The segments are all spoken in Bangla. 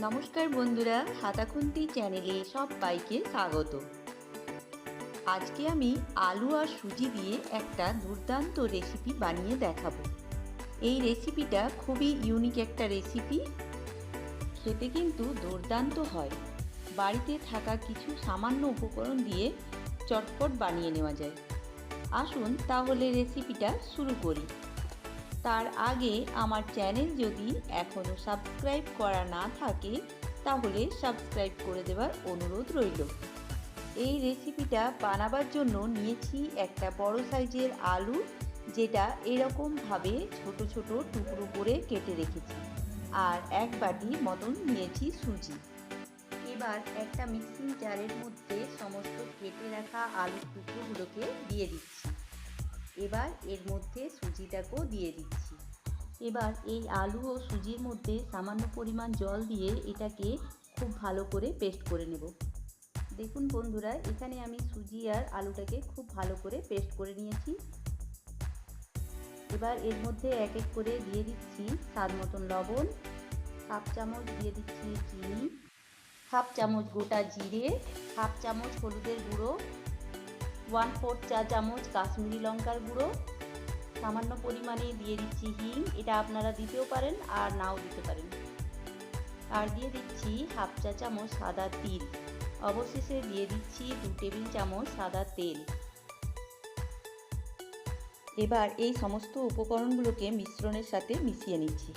নমস্কার বন্ধুরা, হাতাখুন্তি চ্যানেলে সব সবাইকে স্বাগত। আজকে আমি আলু আর সুজি দিয়ে একটা দুর্দান্ত রেসিপি বানিয়ে দেখাবো। এই রেসিপিটা খুবই ইউনিক একটা রেসিপি। খেতে কিন্তু দুর্দান্ত হয়। বাড়িতে থাকা কিছু সামান্য উপকরণ দিয়ে চটপট বানিয়ে নেওয়া যায়। আসুন তাহলে রেসিপিটা শুরু করি। তার আগে আমার চ্যানেল যদি এখনও সাবস্ক্রাইব করা না থাকে, তাহলে সাবস্ক্রাইব করে দেওয়ার অনুরোধ রইল। এই রেসিপিটা বানাবার জন্য নিয়েছি একটা বড় সাইজের আলু, যেটা এরকমভাবে ছোট ছোট টুকরো করে কেটে রেখেছি। আর এক বাটি মতন নিয়েছি সুজি। এবার একটা মিক্সিং জারের মধ্যে সমস্ত কেটে রাখা আলুর টুকরোগুলোকে দিয়ে দিচ্ছি। এবার এর মধ্যে সুজিটাকেও দিয়ে দিচ্ছি। এবার এই আলু ও সুজির মধ্যে সামান্য পরিমাণ জল দিয়ে এটাকে খুব ভালো করে পেস্ট করে নেব। দেখুন বন্ধুরা, এখানে আমি সুজি আর আলুটাকে খুব ভালো করে পেস্ট করে নিয়েছি। এবার এর মধ্যে এক এক করে দিয়ে দিচ্ছি স্বাদ মতন লবণ, হাফ চামচ দিয়ে দিচ্ছি চিনি, হাফ চামচ গোটা জিরে, হাফ চামচ হলুদের গুঁড়ো ওয়ান ফোর্থ চা চামচ কাশ্মীরি লঙ্কার গুঁড়ো। সামান্য পরিমাণে দিয়ে দিচ্ছি হিং, এটা আপনারা দিতেও পারেন আর নাও দিতে পারেন। আর দিয়ে দিচ্ছি হাফ চা চামচ সাদা তিল। অবশেষে দিয়ে দিচ্ছি দু টেবিল চামচ সাদা তেল। এবার এই সমস্ত উপকরণগুলোকে মিশ্রণের সাথে মিশিয়ে নিচ্ছি।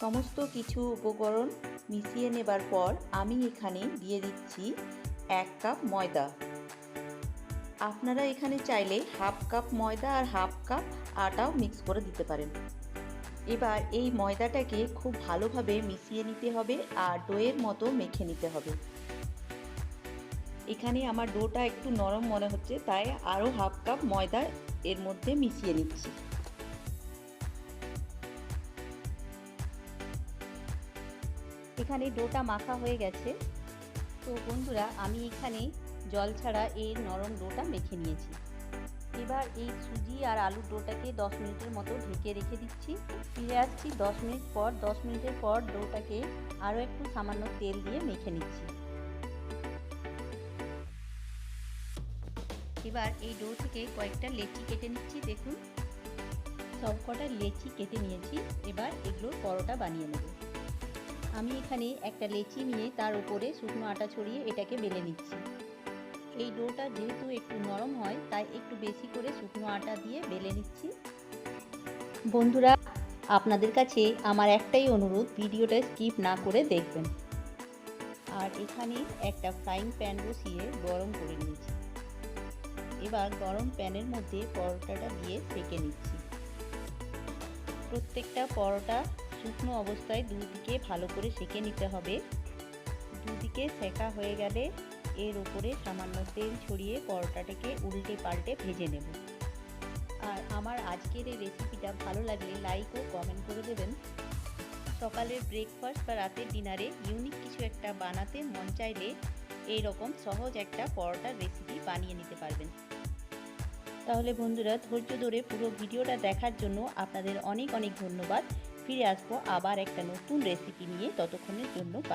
সমস্ত কিছু উপকরণ মিশিয়ে নেবার পর আমি এখানে দিয়ে দিচ্ছি এক কাপ ময়দা। আপনারা এখানে চাইলে হাফ কাপ ময়দা আর হাফ কাপ আটাও মিক্স করে দিতে পারেন। এবার এই ময়দাটাকে খুব ভালোভাবে মিশিয়ে নিতে হবে আর ডোয়ের মতো মেখে নিতে হবে। এখানে আমার ডোটা একটু নরম মনে হচ্ছে, তাই আরও হাফ কাপ ময়দা এর মধ্যে মিশিয়ে নিচ্ছি। এখানে ডোটা মাখা হয়ে গেছে। তো বন্ধুরা, আমি এখানে জল ছাড়া এর নরম ডোটা মেখে নিয়েছি। এবার এই সুজি আর আলুর ডোটাকে দশ মিনিটের মতো ঢেকে রেখে দিচ্ছি। ফিরে আসছি দশ মিনিট পর, দশ মিনিটের পর ডোটাকে আরও একটু সামান্য তেল দিয়ে মেখে নিচ্ছি। এবার এই ডো থেকে কয়েকটা লেচি কেটে নিচ্ছি, দেখুন। সব কটা লেচি কেটে নিয়েছি, এবার এগুলোর পরোটা বানিয়ে নেব। আমি এখানে একটা লেচি নিয়ে তার উপরে শুকনো আটা ছড়িয়ে এটাকে বেলে নিচ্ছি। এই ডোটা যেহেতু একটু নরম হয়, তাই একটু বেশি করে শুকনো আটা দিয়ে বেলে নিচ্ছি। বন্ধুরা, আপনাদের কাছে আমার একটাই অনুরোধ, ভিডিওটা স্কিপ না করে দেখবেন। আর এখানে একটা ফ্রাইং প্যান বসিয়ে গরম করে নিয়েছি। এবার গরম প্যানের মধ্যে পরোটাটা দিয়ে সেঁকে নিচ্ছি। প্রত্যেকটা পরোটা শুকনো অবস্থায় দুদিকে ভালো করে সেঁকে নিতে হবে। দুদিকে সেঁকা হয়ে গেলে এর উপরে সামান্য তেল ছড়িয়ে পরোটাটাকে উল্টে পাল্টে ভেজে নেব। আর আমার আজকের এই রেসিপিটা ভালো লাগলে লাইক ও কমেন্ট করে দেবেন। সকালের ব্রেকফাস্ট বা রাতের ডিনারে ইউনিক কিছু একটা বানাতে মন চাইলে এই রকম সহজ একটা পরোটার রেসিপি বানিয়ে নিতে পারবেন। তাহলে বন্ধুরা, ধৈর্য ধরে পুরো ভিডিওটা দেখার জন্য আপনাদের অনেক অনেক ধন্যবাদ। ফিরে আসব আবার একটা নতুন রেসিপি নিয়ে ততক্ষণের জন্য।